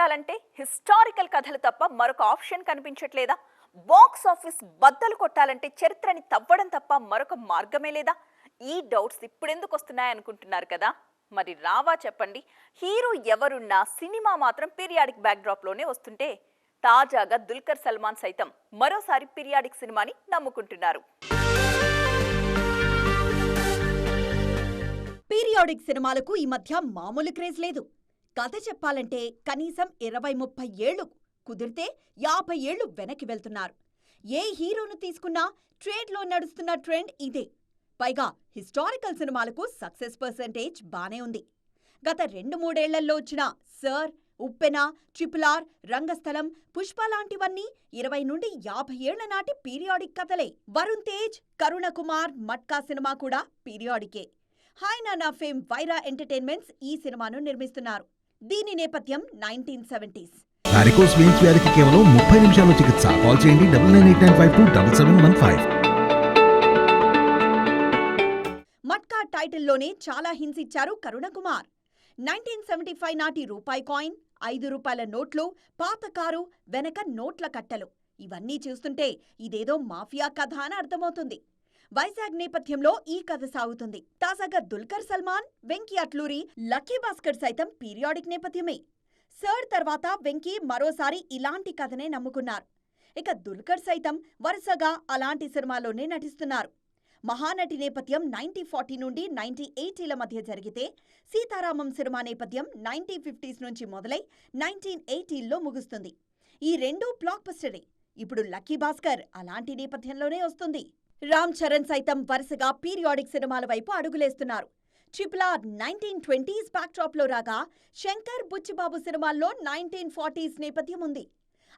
కొట్టాలంటే హిస్టారికల్ కథలు తప్ప మరొక ఆప్షన్ కనిపించట్లేదా? బాక్స్ ఆఫీస్ బద్దలు కొట్టాలంటే చరిత్రని తవ్వడం తప్ప మరొక మార్గమే లేదా? ఈ డౌట్స్ ఇప్పుడెందుకు వస్తున్నాయి అనుకుంటున్నారు కదా? మరి రావా చెప్పండి. హీరో ఎవరున్నా సినిమా మాత్రం పీరియాడిక్ బ్యాక్డ్రాప్లోనే వస్తుంటే తాజాగా దుల్కర్ సల్మాన్ సైతం మరోసారి పీరియాడిక్ సినిమాని నమ్ముకుంటున్నారు. పీరియాడిక్ సినిమాలకు ఈ మధ్య మామూలు క్రేజ్ లేదు. కథ చెప్పాలంటే కనీసం ఇరవై ముప్పై ఏళ్ళు కుదిరితే యాభై ఏళ్ళు వెనక్కి వెళ్తున్నారు. ఏ హీరోను తీసుకున్నా ట్రేడ్లో నడుస్తున్న ట్రెండ్ ఇదే. పైగా హిస్టారికల్ సినిమాలకు సక్సెస్ పర్సెంటేజ్ బానే ఉంది. గత రెండు మూడేళ్ళలో వచ్చిన sir Uppena triple R Rangasthalam Pushpa లాంటివన్నీ ఇరవై నుండి యాభై ఏళ్ళ నాటి పీరియాడిక్ కథలే. వరుణ్ తేజ్ కరుణ కుమార్ మట్కా సినిమా కూడా పీరియాడికే. Hi Nanna fame Vyra entertainments ఈ సినిమాను నిర్మిస్తున్నారు. దీని నేపథ్యం నైన్టీన్ సెవెంటీస్. వారికోస్ వెయిన్స్ వ్యాధికి కేవలం ముప్పై నిమిషాల్లో చికిత్స. కాల్ చేయండి double nine eight nine five two double seven one five. Matka టైటిల్లోనే చాలా హింట్స్ ఇచ్చారు Karuna Kumar nineteen seventy five నాటి రూపాయి కాయిన్ ఐదు రూపాయల నోట్లు పాత కారు వెనక నోట్ల కట్టలు. ఇవన్నీ చూస్తుంటే ఇదేదో మాఫియా కథ అని అర్థమవుతుంది. వైజాగ్ నేపథ్యంలో ఈ కథ సాగుతుంది. తాజాగా దుల్కర్ సల్మాన్ వెంకీ అట్లూరి లక్కీ భాస్కర్ సైతం పీరియాడిక్ నేపథ్యమే. సర్ తర్వాత వెంకీ మరోసారి ఇలాంటి కథనే నమ్ముకున్నారు. ఇక దుల్కర్ సైతం వరుసగా అలాంటి సినిమాలోనే నటిస్తున్నారు. మహానటి నేపథ్యం నైన్టీ ఫార్టీ నుండి నైన్టీ ఎయిటీల మధ్య జరిగితే సీతారామం సినిమా నేపథ్యం నైన్టీ ఫిఫ్టీస్ నుంచి మొదలై నైన్టీన్ ఎయిటీల్లో ముగుస్తుంది. ఈ రెండూ బ్లాక్ బస్టరే. ఇప్పుడు లక్కీ భాస్కర్ అలాంటి నేపథ్యంలోనే వస్తుంది. రామ్ చరణ్ సైతం వరుసగా పీరియాడిక్ సినిమాల వైపు అడుగులేస్తున్నారు. ట్రిపుల్ ఆర్ నైన్టీన్ ట్వంటీస్లో రాగా శంకర్ బుచ్చిబాబు సినిమాల్లో నైన్టీన్ ఫార్టీస్ నేపథ్యం ఉంది.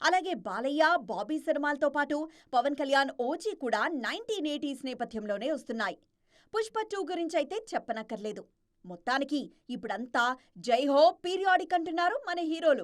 అలాగే బాలయ్య బాబీ సినిమాలతో పాటు పవన్ కళ్యాణ్ ఓజీ కూడా నైన్టీన్ ఎయిటీస్ నేపథ్యంలోనే వస్తున్నాయి. పుష్ప టూ గురించి అయితే చెప్పనక్కర్లేదు. మొత్తానికి ఇప్పుడంతా జై హో పీరియాడిక్ అంటున్నారు మన హీరోలు.